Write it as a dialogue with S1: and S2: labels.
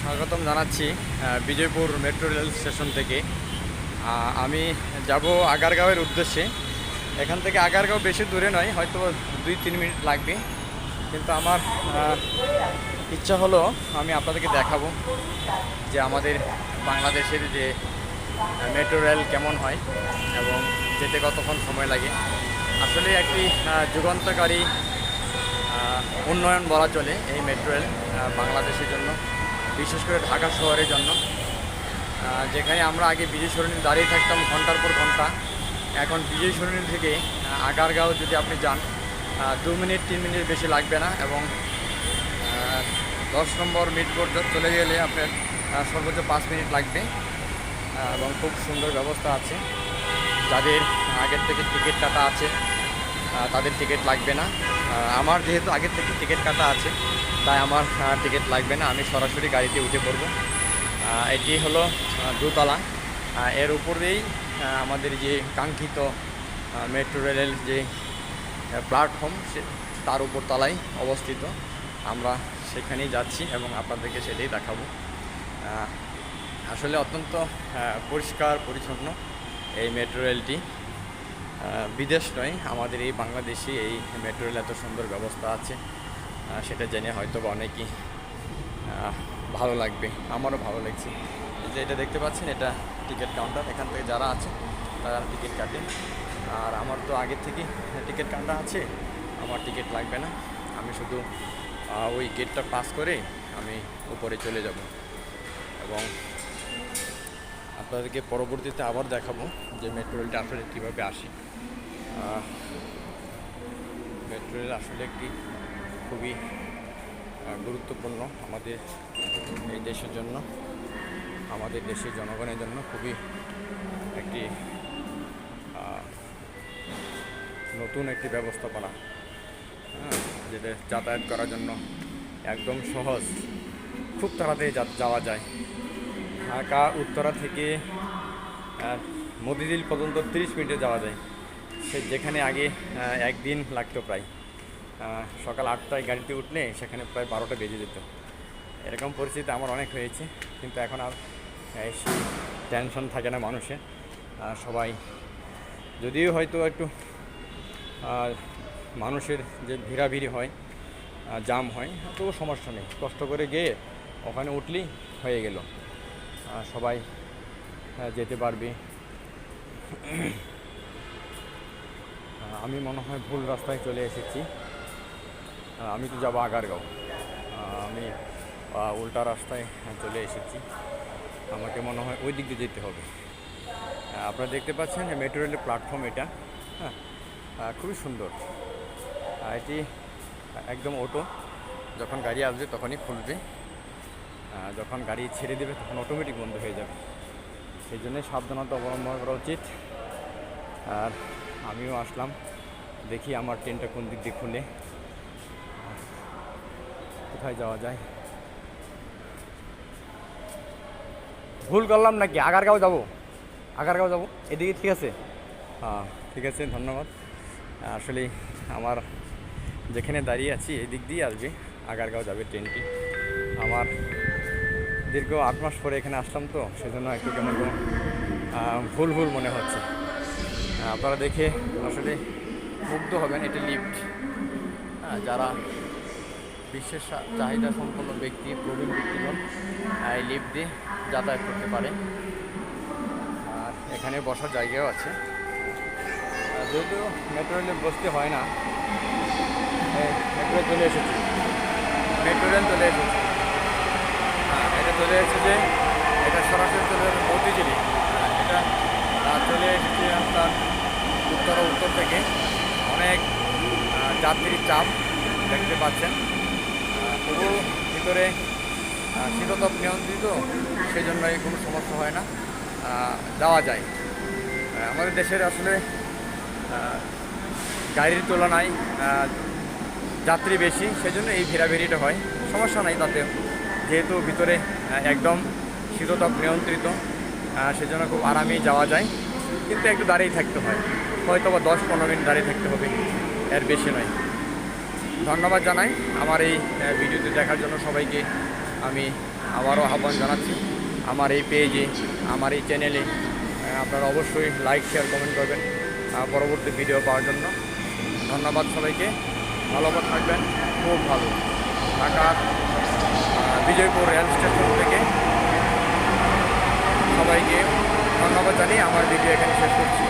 S1: স্বাগতম জানাচ্ছি Bijoypur metro rail station থেকে। আমি যাব আগারগাঁওয়ের উদ্দেশ্যে। এখান থেকে আগারগাঁও বেশি দূরে নয়, হয়তো দুই তিন মিনিট লাগবে। কিন্তু আমার ইচ্ছা হলো আমি আপনাদেরকে দেখাবো যে আমাদের বাংলাদেশের যে মেট্রো রেল কেমন হয় এবং যেতে কতক্ষণ সময় লাগে। আসলে একটি যুগান্তকারী উন্নয়ন বলা চলে এই মেট্রো রেল বাংলাদেশের জন্য। বিশেষ করে ঢাকা শহরের জন্য। যেখানে আমরা আগে বিজয় সরণি দাঁড়িয়ে থাকতাম ঘণ্টার পর ঘণ্টা। এখন বিজয় সরণি থেকে আগারগাঁও যদি আপনি যান দু মিনিট, তিন মিনিট বেশি লাগবে না এবং দশ নম্বর মিট পর্যন্ত চলে গেলে আপনার সর্বোচ্চ পাঁচ মিনিট লাগবে। এবং খুব সুন্দর ব্যবস্থা আছে। যাদের আগের থেকে টিকিট কাটা আছে তাদের টিকিট লাগবে না। আমার যেহেতু আগের থেকে টিকিট কাটা আছে তাই আমার টিকিট লাগবে না, আমি সরাসরি গাড়িতে উঠে পড়ব। এটি হলো দোতলা। এর উপরেই আমাদের যে কাঙ্ক্ষিত মেট্রো রেলের যে প্ল্যাটফর্ম সে, তার উপর তলায় অবস্থিত। আমরা সেখানেই যাচ্ছি এবং আপনাদেরকে সেটাই দেখাবো। আসলে অত্যন্ত পরিষ্কার, পরিচ্ছন্ন এই মেট্রো রেলটি। বিদেশ নয়, আমাদের এই বাংলাদেশে এই মেট্রো রেল এত সুন্দর ব্যবস্থা আছে। সেটা জেনে হয়তো বা অনেকেই ভালো লাগবে, আমারও ভালো লাগছে। যে এটা দেখতে পাচ্ছেন, এটা টিকিট কাউন্টার, এখান থেকে যারা আছে, তারা টিকিট কাটে। আর আমার তো আগের থেকে টিকিট কাউন্টার আছে, আমার টিকিট লাগবে না। আমি শুধু ওই গেটটা পাস করে আমি উপরে চলে যাব। এবং আপনাদেরকে পরবর্তীতে আবার দেখাবো যে মেট্রো রেলটা আসলে কীভাবে আসে। মেট্রো রেল আসলে একটি খুবই গুরুত্বপূর্ণ আমাদের এই দেশের জন্য আমাদের দেশের জনগণের জন্য খুবই একটি নতুন একটি ব্যবস্থাপনা হ্যাঁ, যেটা যাতায়াত করার জন্য একদম সহজ খুব তাড়াতাড়ি যাওয়া যায়। ঢাকা উত্তরা থেকে মতিঝিল পর্যন্ত তিরিশ মিনিটে যাওয়া যায়। সে যেখানে আগে একদিন লাগতো প্রায়। সকাল আটটায় গাড়িতে উঠলে সেখানে প্রায় বারোটা বেজে যেত। এরকম পরিস্থিতি আমার অনেক হয়েছে, কিন্তু এখন আর সেই টেনশন থাকে না মানুষের। সবাই, যদিও হয়তো একটু মানুষের যে ভিড়াভিড়ি হয় জাম হয়, তবু সমস্যা নেই। কষ্ট করে গিয়ে ওখানে উঠলেই হয়ে গেল। সবাই যেতে পারবে। আমি মনে হয় ভুল রাস্তায় চলে এসেছি। আমি তো যাব আগারগাঁও। আমি উল্টা রাস্তায় চলে এসেছি। আমাকে মনে হয় ওই দিক দিয়ে যেতে হবে। আপনারা দেখতে পাচ্ছেন মেট্রো রেলের প্ল্যাটফর্ম এটা। হ্যাঁ খুবই সুন্দর। এটি একদম অটো যখন গাড়ি আসবে তখনই খুলবে। যখন গাড়ি ছেড়ে দেবে তখন অটোমেটিক বন্ধ হয়ে যাবে। সেই জন্যে সাবধানতা অবলম্বন করা উচিত। আর আমিও আসলাম। দেখি আমার ট্রেনটা কোন দিক দিয়ে খুলে। কোথায় যাওয়া যায়? ভুল করলাম নাকি? আগারগাঁও যাব। আগারগাঁও যাব। এদিকে ঠিক আছে? হ্যাঁ ঠিক আছে, ধন্যবাদ। আসলে আমার যেখানে দাঁড়িয়ে আছি এই দিক দিয়ে আসবে। আগারগাঁও যাবে ট্রেনটি। আমার দীর্ঘ আট মাস পরে এখানে আসলাম তো, সেজন্য একটু কেমন ভুল ভুল মনে হচ্ছে। আপনারা দেখে আসলে মুগ্ধ হবেন, এটি লিফট যারা বিশেষ চা- চাহিদা সম্পন্ন ব্যক্তি প্রবীণ ব্যক্তিগণ এই লিফট দিয়ে যাতায়াত করতে পারে। আর এখানে বসার জায়গাও আছে। যেহেতু মেট্রো রেলে বসতে হয় না মেট্রো চলে এসেছি। মেট্রো রেল চলে এসেছি। হ্যাঁ এটা চলে এসেছে এটা সরাসরি চলে যাবে হ্যাঁ এটা আহ, চলে এসেছে আপনার উত্তর উত্তর থেকে। অনেক যাত্রীর চাপ দেখতে পাচ্ছেন। তবু ভিতরে শীততাপ নিয়ন্ত্রিত সেই জন্য কোনো সমস্যা হয় না। যাওয়া যায়। আমাদের দেশের আসলে গাড়ির তুলনায় যাত্রী বেশি, সেজন্য এই ভিড়াভিড়িটা হয়। সমস্যা নাই তাতে। যেহেতু ভিতরে একদম শীততাপ নিয়ন্ত্রিত সেজন্য খুব আরামেই যাওয়া যায়। কিন্তু একটু দাঁড়িয়ে থাকতে হয়। হয়তো বা দশ পনেরো মিনিট দাঁড়িয়ে থাকতে হবে। এর বেশি নয়। ধন্যবাদ জানাই আমার এই ভিডিওতে দেখার জন্য সবাইকে আমি আবারও আহ্বান জানাচ্ছি। আমার এই পেজে, আমার এই চ্যানেলে আপনারা অবশ্যই লাইক শেয়ার কমেন্ট করবেন পরবর্তী ভিডিও পাওয়ার জন্য। ধন্যবাদ সবাইকে। ভালো থাকবেন। খুব ভালো। ঢাকার বিজয়পুর রেল স্টেশন থেকে সবাইকে ধন্যবাদ জানিয়ে আমার ভিডিও এখানে শেষ করছি।